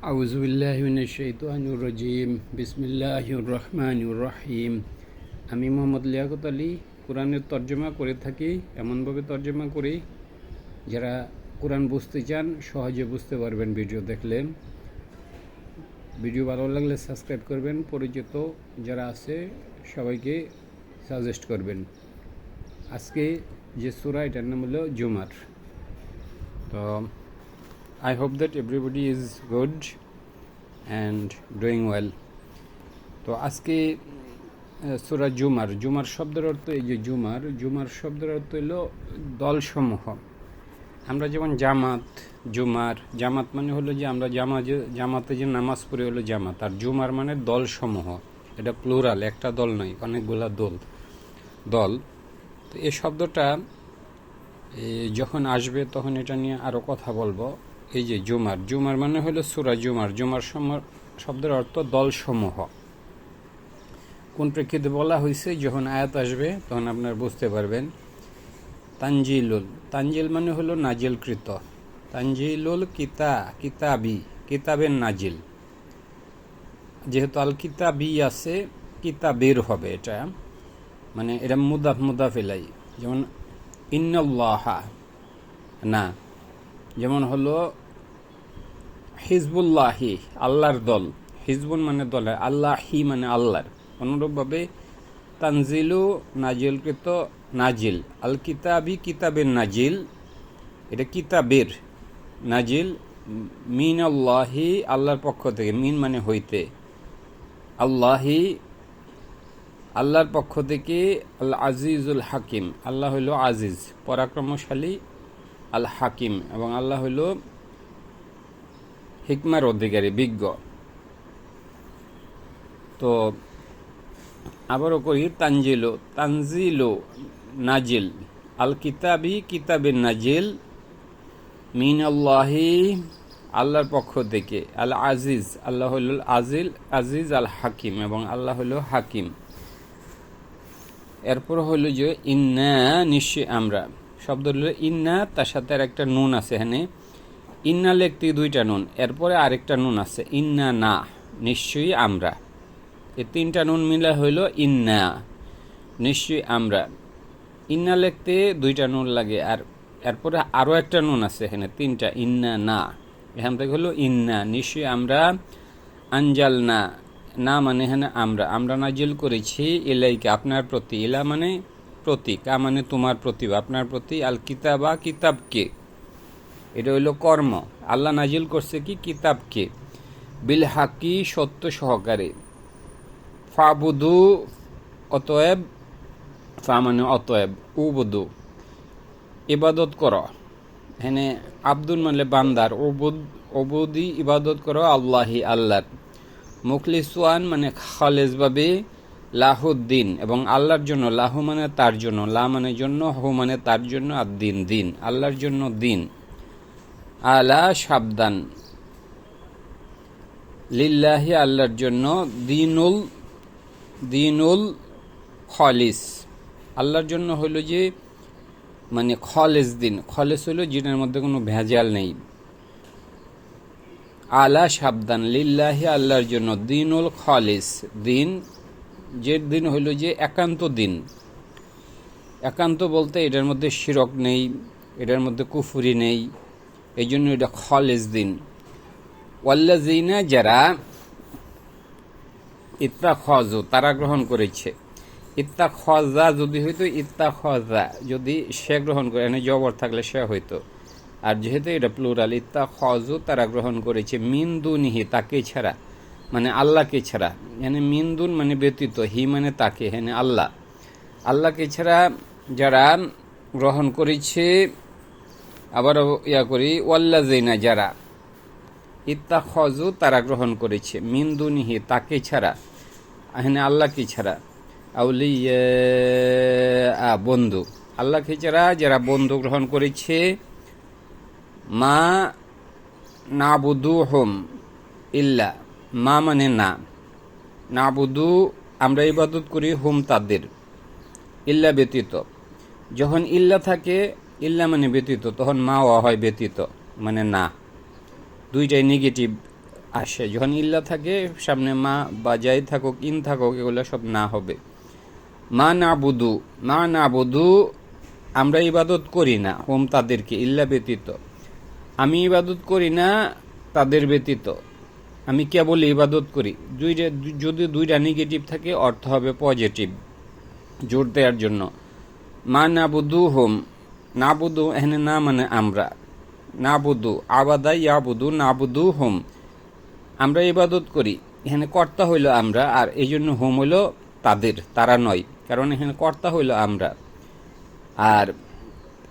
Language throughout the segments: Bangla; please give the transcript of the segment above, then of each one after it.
أعوذ بالله من الشيطان الرجيم بسم الله الرحمن الرحيم আমি মোহাম্মদ লিয়াকত আলী কোরআনের তর্জমা করে থাকি এমনভাবে তর্জমা করি যারা কোরআন বুঝতে চান সহজে বুঝতে পারবেন ভিডিও দেখলে ভিডিও ভালো লাগলে সাবস্ক্রাইব করবেন পরিচিত যারা আছে সবাইকে সাজেস্ট করবেন আজকে যে সুরা এটার নাম হলো জুমার তো I hope that everybody is good and doing well. তো আজকে সুরা জুমার জুমার শব্দের অর্থ এই যে জুমার জুমার শব্দের অর্থ হলো দলসমূহ। আমরা যেমন জামাত, জুমার, জামাত মানে হলো যে আমরা জামা যে জামাতে যে নামাজ পড়ি হলো জামাত, আর জুমার মানে দলসমূহ। এটা প্লুরাল একটা দল নয়, অনেকগুলা দল। দল। তো এই শব্দটা যখন আসবে তখন এটা নিয়ে আরও কথা বলব। এই যে জুমার জুমার মানে হলো সুরা জুমার জুমার শব্দের অর্থ দলসমূহ। কোন প্রেক্ষিতে বলা হয়েছে যখন আয়াত আসবে, তখন আপনারা বুঝতে পারবেন। তানজিলুল, তানজিল মানে হলো নাজিলকৃত। তানজিলুল কিতা, কিতাবি, কিতাবের নাজিল। যেহেতু আল কিতাবি আছে, কিতাবের হবে এটা। মানে এটা মুদাফ এলাই যেমন ইন্নল্লাহা, না। যেমন হলো হিজবুল্লাহি, আল্লাহর দল। হিজবুল মানে দল, আল্লাহি মানে আল্লাহর। অনুরূপভাবে তানজিলু নাজিলকৃত নাজিল। আল কিতাবি কিতাবের নাজিল, এটা কিতাবের নাজিল মিন আল্লাহি আল্লাহর পক্ষ থেকে। মিন মানে হইতে। আল্লাহি, আল্লাহর পক্ষ থেকে আল আজিজুল হাকিম। আল্লাহ হইল আজিজ, পরাক্রমশালী আল হাকিম এবং আল্লাহ হইল হিকমার অধিকারী, বিজ্ঞ। তো আবারও করি, তানজিলো তানজিলো নাজিল। আল কিতাবি কিতাবের নাজিল মিন আল্লাহি আল্লাহর পক্ষ থেকে। আল আজিজ আল্লাহ হইল আজিল, আজিজ আল হাকিম এবং আল্লাহ হইল হাকিম। এরপর হইল যে, ইন্না নিশ্চয় আমরা। শব্দ হলো ইন্না, তার সাথে আর একটা নুন আছে এখানে। ইন্না লিখতে দুইটা নুন, এরপরে আরেকটা নুন আছে, ইন্না না, নিশ্চয়ই আমরা। এই তিনটা নুন মিলে হইল ইন্না, নিশ্চয়ই আমরা। ইন্না লেখতে দুইটা নুন লাগে, আর এরপরে আরও একটা নুন আছে এখানে, তিনটা, ইন্না না। এখান থেকে হলো ইন্না, নিশ্চয়ই আমরা আঞ্জাল না। না মানে এখানে আমরা আমরা নাজিল করেছি এলাইকে আপনার প্রতি। ইলা মানে প্রতি কা মানে তোমার প্রতি আপনার প্রতি আল কিতাবা কিতাবকে। এটা হইল কর্ম। আল্লাহ নাজিল করছে কি? কিতাবকে। বিল হাকি সত্য সহকারে। ফাবুদু, অতএব ফা মানে অতএব, উবুদু। ইবাদত কর। এখানে আব্দুল মানে বান্দার। ওবুদ ওবুদি ইবাদত করো আল্লাহি আল্লাহর মুখলিসওয়ান মানে খালেজ খালেজভাবে লাহুদ্দিন। এবং আল্লাহর জন্য, লাহু মানে তার জন্য, লা মানে জন্য, হু মানে তার জন্য আর দিন দিন। আল্লাহর জন্য দিন। আলা সাবধান লিল্লাহি আল্লাহর জন্য দিনুল দিনুল খলিস। আল্লাহর জন্য হলো যে মানে খলেস দিন। খলেস হলো যেটার মধ্যে কোনো ভেজাল নেই। আলা সাবধান লিল্লাহি আল্লাহর জন্য দিনুল খালিস। দিন, যে দিন হইল যে একান্ত দিন। একান্ত বলতে এটার মধ্যে শিরক নেই, এটার মধ্যে কুফুরি নেই। এই জন্য এটা খলেজ দিন। ওয়াল্লাজিনা যারা ইত্তা খজু তারা গ্রহণ করেছে। ইত্তা খজা যদি হইতো ইত্তা খজা যদি সে গ্রহণ করে এনে জবর থাকলে সে হইতো। আর যেহেতু এটা প্লুরাল ইত্তা খজু তারা গ্রহণ করেছে মিন্দুনিহি তাকে ছাড়া মানে আল্লাহকে ছাড়া। এখানে মিন্দুন মানে ব্যতীত, হি মানে তাকে এখানে আল্লাহ। আল্লাহকে ছাড়া যারা গ্রহণ করেছে আবার ইয়া করি ওয়াল্লা জৈনা যারা ইত্তা খজু তারা গ্রহণ করেছে। মিন্দুনিহি তাকে ছাড়া। এখানে আল্লাহকে ছাড়া? আউলিয়া, বন্ধু। আল্লাহকে ছাড়া যারা? বন্ধু গ্রহণ করেছে। মা না বুধু হোম ইল্লা, মা মানে না। না বুধু আমরা ইবাদত করি হোম তাদের, ইল্লা ব্যতীত। যখন ইল্লা থাকে ইল্লা মানে ব্যতীত, তখন মা হয় ব্যতীত মানে না। দুইটাই নেগেটিভ আসে। যখন ইল্লা থাকে, সামনে মা বা যাই থাকুক, ইন থাকুক, এগুলো সব না হবে। মা না বুধু মা না বুধু আমরা ইবাদত করি না, হোম, তাদেরকে, ইল্লা ব্যতীত। আমি ইবাদত করি না, তাদের ব্যতীত। আমি কেবল ইবাদত করি। দুইটা, যদি দুইটা নেগেটিভ থাকে, অর্থ হবে পজিটিভ জোর দেওয়ার জন্য। মা না বুধু হোম না বুধু এখানে না মানে আমরা। না বুধু আবাদা ইয়া বুধু না বুধু হোম। আমরা ইবাদত করি। এখানে কর্তা হইল আমরা আর এই জন্য হোম হইল তাদের, তারা নয়। কারণ এখানে কর্তা হইল আমরা। আর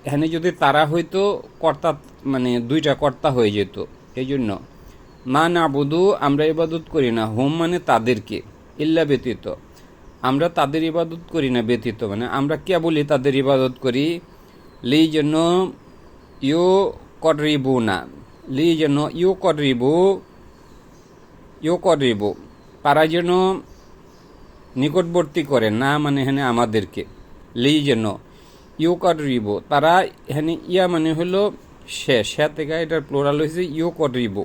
এখানে যদি তারা হইতো, কর্তা মানে দুইটা কর্তা হয়ে যেত। এই জন্য মা না বুধু আমরা ইবাদত করি না, হোম মানে তাদেরকে, ইল্লা ব্যতীত। আমরা তাদের ইবাদত করি না ব্যতীত। মানে আমরা কেবলই তাদের ইবাদত করি। লি জন্য ইউ করিবু না লি জন্য ইউ করিবু ইউ করিবু তারা যেন নিকটবর্তী করে না মানে এখানে আমাদেরকে লি যেন ইউ করিব তারা হেনে ইয়া মানে হলো সে সে থেকে এটার প্লোরাল হয়েছে ইউ করিব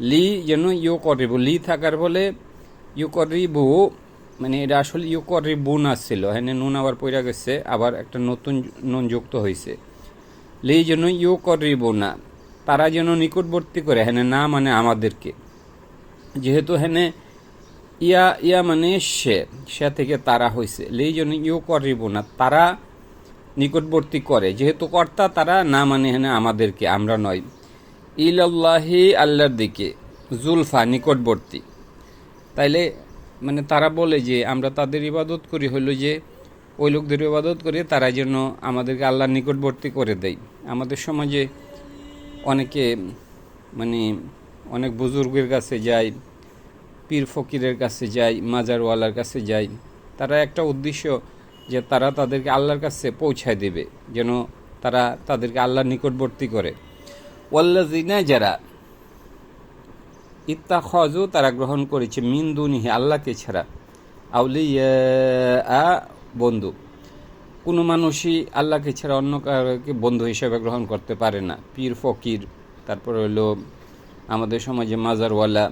লি যেন ইউ করিব লি থাকার বলে ইউ করিব মানে এটা আসলে ইউ করিবু না ছিল এখানে নুন আবার পড়ে গেছে, আবার একটা নতুন নুন যুক্ত হয়েছে লেই যেন ইউ করিব না তারা যেন নিকটবর্তী করে হ্যাঁ না মানে আমাদেরকে। যেহেতু হেনে ইয়া ইয়া মানে সে সে থেকে তারা হয়েছে লেই জন্য ইউ করিব না তারা নিকটবর্তী করে। যেহেতু কর্তা, তারা না মানে হ্যাঁ আমাদেরকে, আমরা নয়। ইলাল্লাহি আল্লাহর দিকে, জুলফা নিকটবর্তী। তাইলে মানে তারা বলে যে, আমরা তাদের ইবাদত করি। হলো যে, ওই লোকদের ইবাদত করি তারা যেন আমাদেরকে আল্লাহর নিকটবর্তী করে দেয়। আমাদের সমাজে অনেকে মানে অনেক বুজুর্গের কাছে যায়, পীর ফকিরের কাছে যায়, মাজারওয়ালার কাছে যায়। তারা একটা উদ্দেশ্য যে, তারা তাদেরকে আল্লাহর কাছে পৌঁছায় দেবে, যেন তারা তাদেরকে আল্লাহর নিকটবর্তী করে। ওয়াল্লাজিনা যারা ইত্তা খজও তারা গ্রহণ করেছে মিন দুনিহি, আল্লাহকে ছাড়া। আউলিয়া বন্ধু। কোনো মানুষই আল্লাহকে ছাড়া অন্য কাউকে বন্ধু হিসেবে গ্রহণ করতে পারে না। পীর, ফকির, তারপর হলো আমাদের সমাজে মাজারওয়ালা।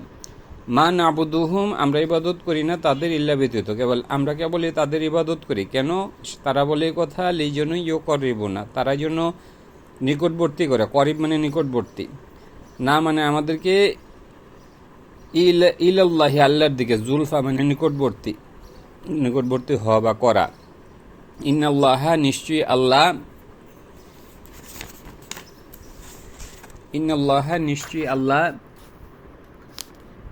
মা নাবুদুহুম, আমরা ইবাদত করি না, তাদের ইল্লা ব্যতীত। কেবল আমরা কেবলই তাদের ইবাদত করি। কেন? তারা বলে কথা এই জন্যই ইয়ে করিব না তারা জন্য নিকটবর্তী করে। করিব মানে নিকটবর্তী। না মানে আমাদেরকে ইলাল্লাহি, আল্লাহর দিকে জুলফা মানে নিকটবর্তী নিকটবর্তী হওয়া বা করা। ইন্নাল্লাহা, নিশ্চয়ই আল্লাহ, ইন্নাল্লাহা, নিশ্চয়ই আল্লাহ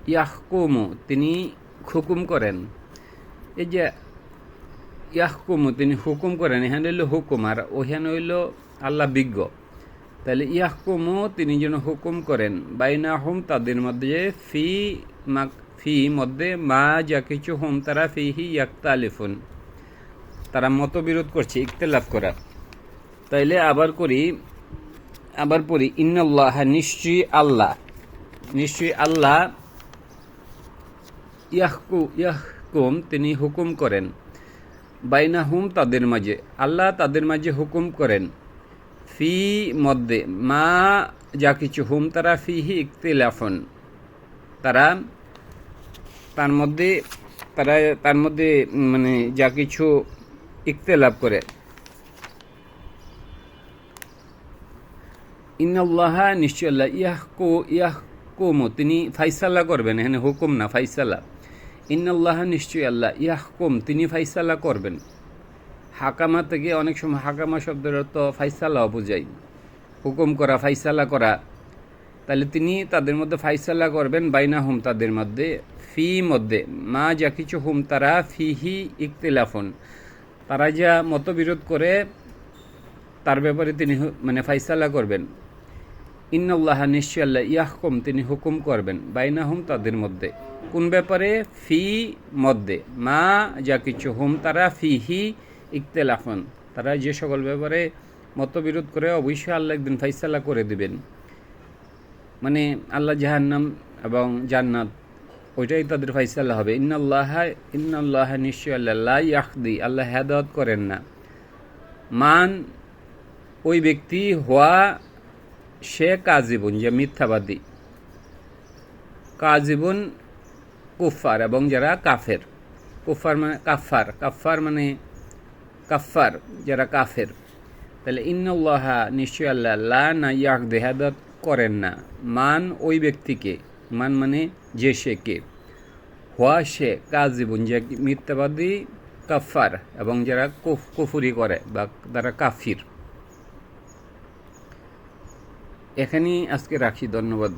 ইয়াহকুমু, তিনি হুকুম করেন। এই যে ইয়াহকুমু, তিনি হুকুম করেন, এখানে হইল হুকুম, আর ওখানে হইল আল্লাহ বিজ্ঞ। তাহলে ইয়াহকুমু, তিনি যেন হুকুম করেন বাইনা হুম তাদের মধ্যে ফি মা ফি মধ্যে মা যা কিছু হুম, তারা ফি হি ইয়াক্তা আলিফুন তারা মতবিরোধ করছে ইকতলাফ করা। তাইলে আবার করি, আবার পড়ি, ইন্নাল্লাহ নিশ্চয়ই আল্লাহ। নিশ্চয়ই আল্লাহ ইয়াহকু, ইয়াহকুম, তিনি হুকুম করেন। বাইনা হুম তাদের মাঝে, আল্লাহ তাদের মাঝে হুকুম করেন। ফি মধ্যে, মা যা কিছু হুম, তারা ফিহি ইকতিলাফন তারা তার মধ্যে, তারা তার মধ্যে মানে যা কিছু ইকতেলাভ করে। ইন্নআল্লাহা নিশ্চয় আল্লাহ ইয়াহকু, ইয়াহকুম। তিনি ফাইসাল্লা করবেন, এখানে হুকুম না ফাইসাল্লা ইন্নআল্লাহ নিশ্চয়ই আল্লাহ ইয়াহকুম, তিনি ফাইসাল্লা করবেন। হাকামা থেকে অনেক সময় হাকামা শব্দের অর্থ ফাইসাল্লাহ বোঝাই হুকুম করা ফাইসাল্লা করা। তাহলে তিনি তাদের মধ্যে ফাইসাল্লা করবেন বাইনা হুম তাদের মধ্যে, ফি মধ্যে। মা যা কিছু হুম তারা ফিহি ইকতিলাফন তারা যা মতবিরোধ করে, তার ব্যাপারে তিনি মানে ফাইসাল্লা করবেন। ইন্নআল্লাহ নিশ্চয় আল্লাহ ইয়াহকুম, তিনি হুকুম করবেন বাইনা হুম তাদের মধ্যে। কোন ব্যাপারে? ফি মধ্যে। মা যা কিছু হুম তারা ফি হি ইকতেলাফন তারা যে সকল ব্যাপারে মতবিরোধ করে অবশ্যই আল্লাহ একদিন ফাইসাল্লা করে দিবেন। মানে আল্লাহ জাহান্নাম এবং জান্নাত, ওইটাই তাদের ফাইসাল্লা হবে। ইন্নাল্লাহ ইন্নাল্লাহ নিশ্চয় আল্লাহ। ইয়াহদি আল্লাহ হেদায়ত করেন না। মান ওই ব্যক্তি হওয়া, সে কাজীবন, যে মিথ্যাবাদী। কাজিবুন কুফার এবং যারা কাফের। কুফার মানে কাফার কাফার মানে কাফার, যারা কাফের। তাহলে ইন্নল্লাহা নিশ্চয় আল্লাহ লা না ইয়াক দেহাদত করেন না। মান ওই ব্যক্তিকে, মান মানে যে সে কে। হওয়া সে কাজিবুন, যে মিথ্যাবাদী, কাফার, এবং যারা কুফ, কুফুরি করে বা তারা কাফির। এখানেই আজকে রাখি, ধন্যবাদ।